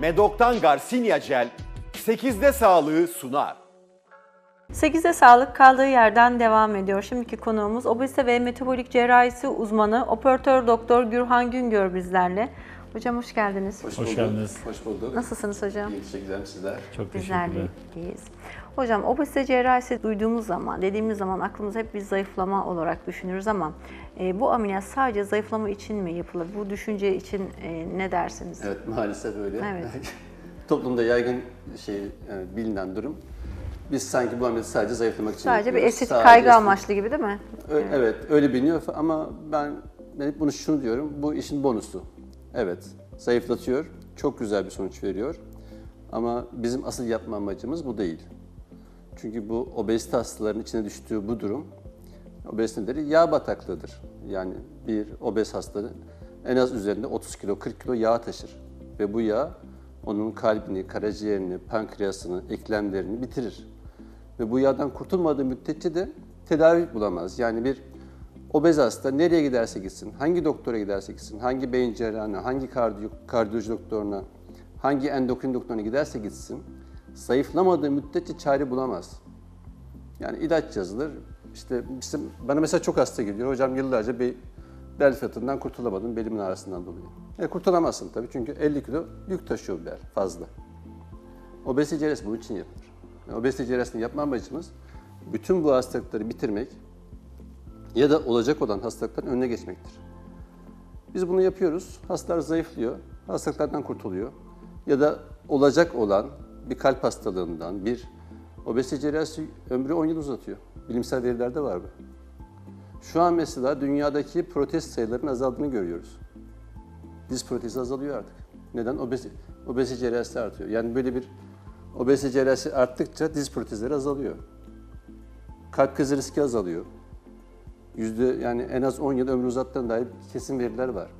Medok'tan Garcinia Gel 8'de sağlığı sunar. 8'e sağlık kaldığı yerden devam ediyor. Şimdiki konuğumuz obezite ve metabolik cerrahisi uzmanı operatör doktor Gürhan Güngör bizlerle. Hocam hoş geldiniz. Hoş, Hoş bulduk. geldiniz. Hoş bulduk. Nasılsınız hocam? İyi, teşekkür ederim sizler. Çok Bizler teşekkürler. de iyiyiz. Hocam obezite cerrahisi duyduğumuz zaman, dediğimiz zaman aklımıza hep bir zayıflama olarak düşünürüz ama e, bu ameliyat sadece zayıflama için mi yapılır? Bu düşünce için e, ne dersiniz? Evet maalesef öyle. Evet. Toplumda yaygın şey yani bilinen durum. Biz sanki bu ameliyatı sadece zayıflamak için Sadece bir yapıyoruz. estetik Sadece kaygı estetik- amaçlı gibi değil mi? Ö- evet. öyle biliniyor ama ben ben hep bunu şunu diyorum. Bu işin bonusu. Evet zayıflatıyor. Çok güzel bir sonuç veriyor. Ama bizim asıl yapma amacımız bu değil. Çünkü bu obezite hastalarının içine düştüğü bu durum obezite nedir? Yağ bataklığıdır. Yani bir obez hasta en az üzerinde 30 kilo, 40 kilo yağ taşır. Ve bu yağ onun kalbini, karaciğerini, pankreasını, eklemlerini bitirir. Ve bu yağdan kurtulmadığı müddetçe de tedavi bulamaz. Yani bir obez hasta nereye giderse gitsin, hangi doktora giderse gitsin, hangi beyin cerrahına, hangi kardiyo, kardiyoloji doktoruna, hangi endokrin doktoruna giderse gitsin, zayıflamadığı müddetçe çare bulamaz. Yani ilaç yazılır. İşte bizim, bana mesela çok hasta geliyor. Hocam yıllarca bir bel fıtığından kurtulamadım belimin ağrısından dolayı. E, kurtulamazsın tabii çünkü 50 kilo yük taşıyor bel fazla. Obezite cerrahisi bunun için yapılır. Yani obezite cerrahisini yapma amacımız bütün bu hastalıkları bitirmek ya da olacak olan hastalıkların önüne geçmektir. Biz bunu yapıyoruz. Hastalar zayıflıyor, hastalıklardan kurtuluyor. Ya da olacak olan bir kalp hastalığından, bir obezite cerrahisi ömrü 10 yıl uzatıyor. Bilimsel verilerde var bu. Şu an mesela dünyadaki protez sayılarının azaldığını görüyoruz. Diz protezi azalıyor artık. Neden? Obezite, obezite cerrahisi artıyor. Yani böyle bir obezite cerrahisi arttıkça diz protezleri azalıyor. Kalp krizi riski azalıyor. Yüzde yani en az 10 yıl ömrü uzattığına dair kesin veriler var.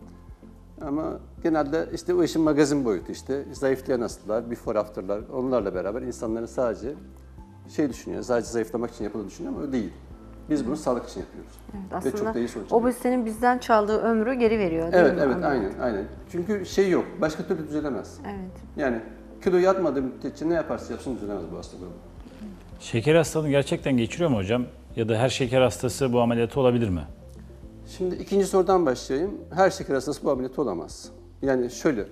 Ama genelde işte o işin magazin boyutu işte zayıflayan hastalar, before after'lar onlarla beraber insanların sadece şey düşünüyor, sadece zayıflamak için yapıldığını düşünüyor ama o değil. Biz bunu sağlık için yapıyoruz. Evet, Ve çok aslında da iyi sonuç obezitenin bizden çaldığı ömrü geri veriyor değil Evet, mi? evet, aynen, aynen. Çünkü şey yok, başka türlü düzelemez. Evet. Yani kilo yatmadığı müddetçe ne yaparsa yapsın düzelemez bu hastalığı. Şeker hastalığını gerçekten geçiriyor mu hocam? Ya da her şeker hastası bu ameliyatı olabilir mi? Şimdi ikinci sorudan başlayayım. Her şeker hastası bu ameliyatı olamaz. Yani şöyle,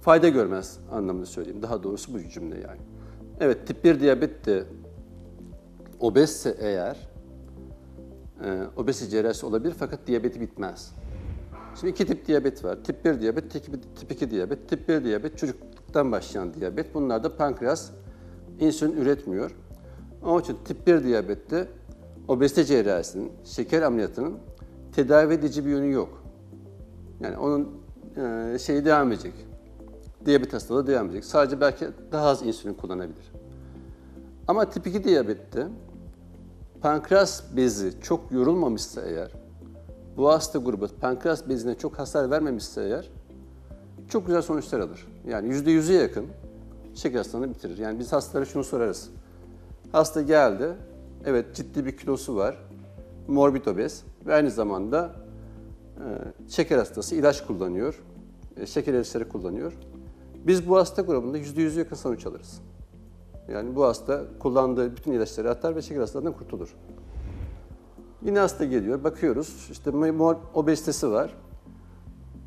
fayda görmez anlamında söyleyeyim. Daha doğrusu bu cümle yani. Evet, tip 1 diyabet de obezse eğer, e, obezite cerrahisi olabilir fakat diyabeti bitmez. Şimdi iki tip diyabet var. Tip 1 diyabet, tip, tip 2 diyabet. Tip 1 diyabet çocukluktan başlayan diyabet. Bunlarda pankreas insülin üretmiyor. Onun için tip 1 diyabette obezite cerrahisinin, şeker ameliyatının tedavi edici bir yönü yok. Yani onun e, şeyi devam edecek. Diyabet hastalığı devam edecek. Sadece belki daha az insülin kullanabilir. Ama tip 2 diyabette pankreas bezi çok yorulmamışsa eğer, bu hasta grubu pankreas bezine çok hasar vermemişse eğer, çok güzel sonuçlar alır. Yani yüzde yüze yakın şeker hastalığını bitirir. Yani biz hastalara şunu sorarız. Hasta geldi, evet ciddi bir kilosu var, morbid obez ve aynı zamanda şeker hastası ilaç kullanıyor, e, şeker ilaçları kullanıyor. Biz bu hasta grubunda yüzde yüze yakın sonuç alırız. Yani bu hasta kullandığı bütün ilaçları atar ve şeker hastalığından kurtulur. Yine hasta geliyor, bakıyoruz işte obezitesi var.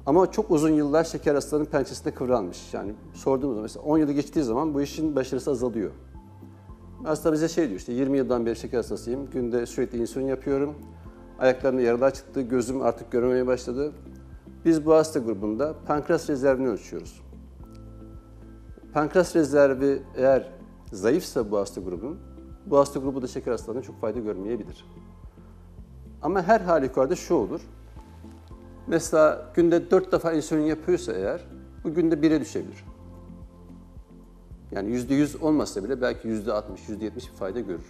Ama çok uzun yıllar şeker hastalığının pençesinde kıvralmış. Yani sorduğumuz zaman mesela 10 yılı geçtiği zaman bu işin başarısı azalıyor. Hasta bize şey diyor işte 20 yıldan beri şeker hastasıyım. Günde sürekli insülin yapıyorum. Ayaklarımda yaralar çıktı, gözüm artık görmemeye başladı. Biz bu hasta grubunda pankreas rezervini ölçüyoruz. Pankreas rezervi eğer zayıfsa bu hasta grubun, bu hasta grubu da şeker hastalığından çok fayda görmeyebilir. Ama her halükarda şu olur. Mesela günde 4 defa insülin yapıyorsa eğer, bu günde 1'e düşebilir. Yani %100 olmasa bile belki %60, %70 bir fayda görür.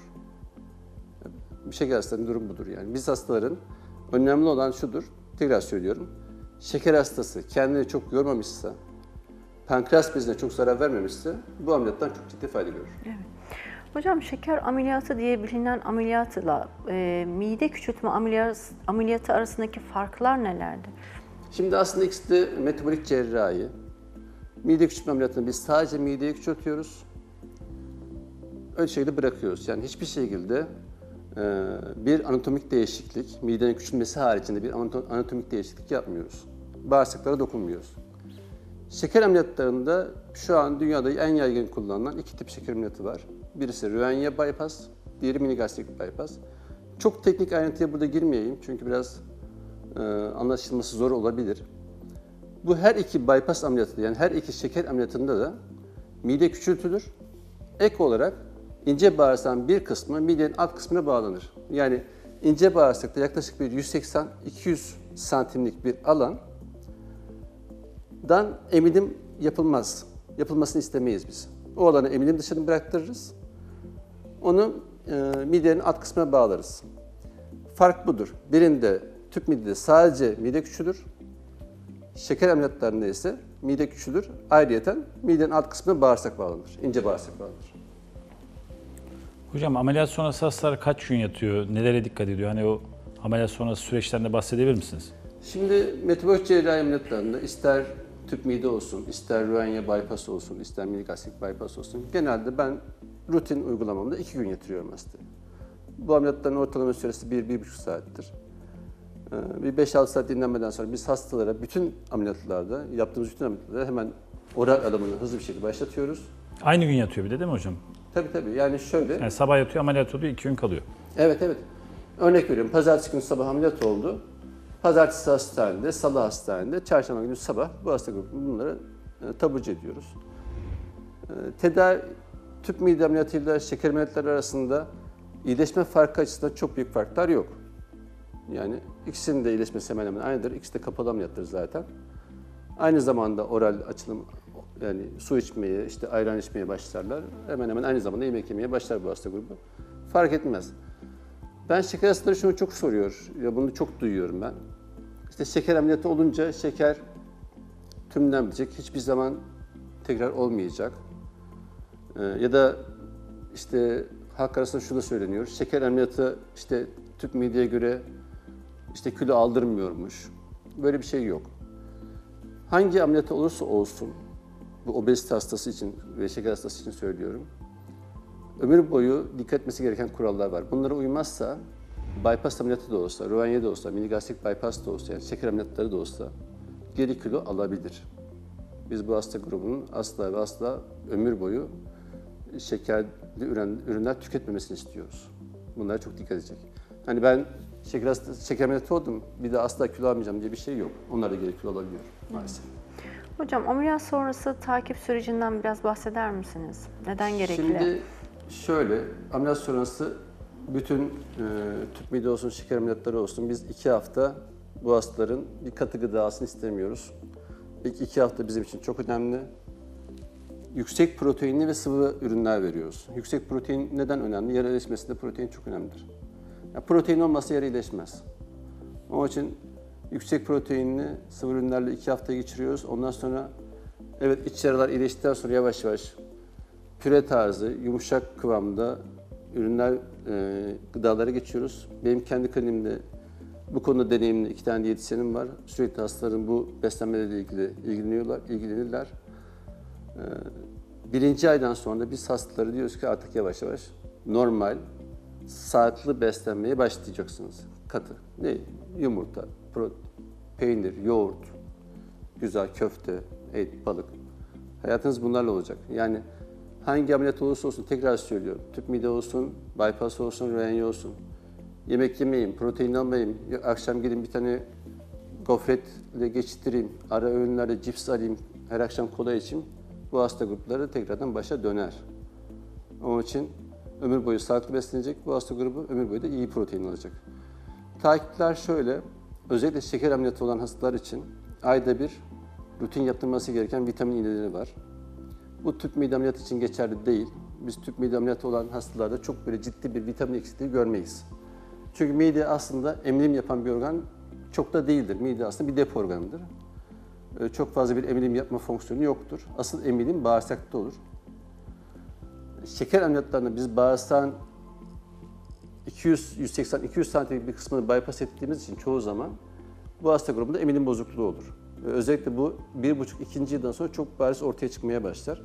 Şeker hastalığının durum budur yani. Biz hastaların önemli olan şudur, tekrar söylüyorum. Şeker hastası kendini çok yormamışsa, pankreas bezine çok zarar vermemişse bu ameliyattan çok ciddi fayda görür. Hocam şeker ameliyatı diye bilinen ameliyatla e, mide küçültme ameliyat, ameliyatı arasındaki farklar nelerdir? Şimdi aslında ikisi de metabolik cerrahi. Mide küçültme ameliyatını biz sadece mideyi küçültüyoruz. Öyle şekilde bırakıyoruz. Yani hiçbir şekilde bir anatomik değişiklik, midenin küçülmesi haricinde bir anato- anatomik değişiklik yapmıyoruz. Bağırsaklara dokunmuyoruz. Şeker ameliyatlarında şu an dünyada en yaygın kullanılan iki tip şeker ameliyatı var. Birisi Röntgen bypass, diğeri minigastrik bypass. Çok teknik ayrıntıya burada girmeyeyim çünkü biraz e, anlaşılması zor olabilir. Bu her iki bypass ameliyatı yani her iki şeker ameliyatında da mide küçültülür. Ek olarak ince bağırsağın bir kısmı midenin alt kısmına bağlanır. Yani ince bağırsakta yaklaşık bir 180-200 santimlik bir alan dan emilim yapılmaz. Yapılmasını istemeyiz biz. O alanı emilim dışını bıraktırırız. Onu e, midenin alt kısmına bağlarız. Fark budur. Birinde tüp midede sadece mide küçülür. Şeker ameliyatlarında ise mide küçülür. Ayrıyeten midenin alt kısmına bağırsak bağlanır. ince bağırsak bağlanır. Hocam ameliyat sonrası hastalar kaç gün yatıyor? Nelere dikkat ediyor? Hani o ameliyat sonrası süreçlerinde bahsedebilir misiniz? Şimdi metabolik cerrahi ameliyatlarında ister tüp mide olsun, ister röntgen bypass olsun, ister minigastrik bypass olsun. Genelde ben rutin uygulamamda iki gün yatırıyorum hastayı. Bu ameliyatların ortalama süresi 1-1,5 saattir. Ee, Bir 5-6 saat dinlenmeden sonra biz hastalara bütün ameliyatlarda, yaptığımız bütün ameliyatlarda hemen oral alımını hızlı bir şekilde başlatıyoruz. Aynı gün yatıyor bir de değil mi hocam? Tabii tabii yani şöyle, Yani sabah yatıyor ameliyat oluyor iki gün kalıyor. Evet evet. Örnek veriyorum. Pazartesi günü sabah ameliyat oldu. Pazartesi hastanede, salı hastanede, çarşamba günü sabah bu hasta grubunu bunları e, taburcu ediyoruz. E, tedavi, tüp mide ameliyatıyla şeker ameliyatları arasında iyileşme farkı açısından çok büyük farklar yok. Yani ikisinin de iyileşmesi hemen hemen aynıdır. İkisi de kapalı ameliyattır zaten. Aynı zamanda oral açılım, yani su içmeye, işte ayran içmeye başlarlar. Hemen hemen aynı zamanda yemek yemeye başlar bu hasta grubu. Fark etmez. Ben şeker hastaları şunu çok soruyor. Ya bunu çok duyuyorum ben. İşte şeker ameliyatı olunca şeker tümden bitecek. Hiçbir zaman tekrar olmayacak. Ee, ya da işte halk arasında şu söyleniyor. Şeker ameliyatı işte tüp mideye göre işte kilo aldırmıyormuş. Böyle bir şey yok. Hangi ameliyatı olursa olsun, bu obezite hastası için ve şeker hastası için söylüyorum. Ömür boyu dikkat etmesi gereken kurallar var. Bunlara uymazsa bypass ameliyatı da olsa, röntgen de olsa, minigastrik bypass da olsa, yani şeker ameliyatları da olsa geri kilo alabilir. Biz bu hasta grubunun asla ve asla ömür boyu şekerli ürün, ürünler tüketmemesini istiyoruz. Bunlara çok dikkat edecek. Hani ben şeker, hasta, şeker ameliyatı oldum, bir de asla kilo almayacağım diye bir şey yok. Onlar da geri kilo alabiliyor maalesef. Hocam ameliyat sonrası takip sürecinden biraz bahseder misiniz? Neden gerekli? Şimdi şöyle, ameliyat sonrası bütün e, tüp mide olsun, şeker ameliyatları olsun biz iki hafta bu hastaların bir katı gıdasını istemiyoruz. İlk iki hafta bizim için çok önemli. Yüksek proteinli ve sıvı ürünler veriyoruz. Yüksek protein neden önemli? Yara iyileşmesinde protein çok önemlidir. Ya protein olmazsa yara iyileşmez. Onun için yüksek proteinli sıvı ürünlerle iki hafta geçiriyoruz. Ondan sonra evet iç yaralar iyileştikten sonra yavaş yavaş püre tarzı, yumuşak kıvamda ürünler, e, gıdalara geçiyoruz. Benim kendi kliniğimde bu konuda deneyimli iki tane diyetisyenim var. Sürekli hastaların bu beslenmelerle ilgili ilgileniyorlar, ilgilenirler. E, birinci aydan sonra biz hastalara diyoruz ki artık yavaş yavaş normal, sağlıklı beslenmeye başlayacaksınız. Katı. Ne? Yumurta, peynir, yoğurt, güzel köfte, et, balık. Hayatınız bunlarla olacak. Yani hangi ameliyat olursa olsun tekrar söylüyorum. Tüp mide olsun, bypass olsun, röntgen olsun. Yemek yemeyin, protein almayayım. Ya Akşam gidin bir tane gofretle geçiştireyim. Ara öğünlerde cips alayım. Her akşam kola içeyim. Bu hasta grupları tekrardan başa döner. Onun için ömür boyu sağlıklı beslenecek. Bu hasta grubu ömür boyu da iyi protein alacak. Takipler şöyle. Özellikle şeker ameliyatı olan hastalar için ayda bir rutin yaptırması gereken vitamin iğneleri var. Bu tüp mide ameliyatı için geçerli değil. Biz tüp mide ameliyatı olan hastalarda çok böyle ciddi bir vitamin eksikliği görmeyiz. Çünkü mide aslında emilim yapan bir organ çok da değildir. Mide aslında bir depo organıdır. Ee, Çok fazla bir emilim yapma fonksiyonu yoktur. Asıl emilim bağırsakta olur. Şeker ameliyatlarında biz bağırsağın 200, 180, 200 santimlik bir kısmını bypass ettiğimiz için çoğu zaman bu hasta grubunda emilim bozukluğu olur. Özellikle bu bir buçuk ikinci yıldan sonra çok bariz ortaya çıkmaya başlar.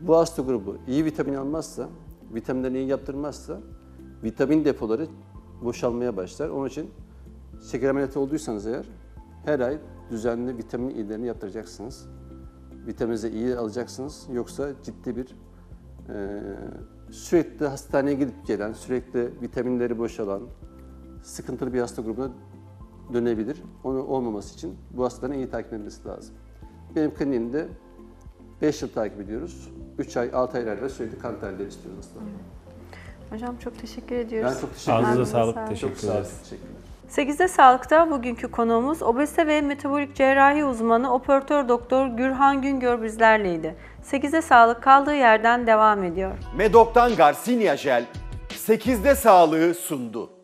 Bu hasta grubu iyi vitamin almazsa, vitaminlerini iyi yaptırmazsa vitamin depoları boşalmaya başlar. Onun için şeker ameliyatı olduysanız eğer her ay düzenli vitamin iğnelerini yaptıracaksınız. Vitaminizi iyi alacaksınız. Yoksa ciddi bir sürekli hastaneye gidip gelen, sürekli vitaminleri boşalan, sıkıntılı bir hasta grubuna dönebilir. Onu olmaması için bu hastaların iyi takip edilmesi lazım. Benim kliniğimde 5 yıl takip ediyoruz. 3 ay, 6 ay arasında sürekli kan tahlilleri istiyoruz hastalara. Hocam çok teşekkür ediyoruz. Ben çok teşekkür Ağzınıza ederim. sağlık. sağlık. Teşekkür Çok sağ olun. ederiz. Teşekkürler. 8'de Sağlık'ta bugünkü konuğumuz obezite ve metabolik cerrahi uzmanı operatör doktor Gürhan Güngör bizlerleydi. 8'de Sağlık kaldığı yerden devam ediyor. Medok'tan Garcinia Jel 8'de sağlığı sundu.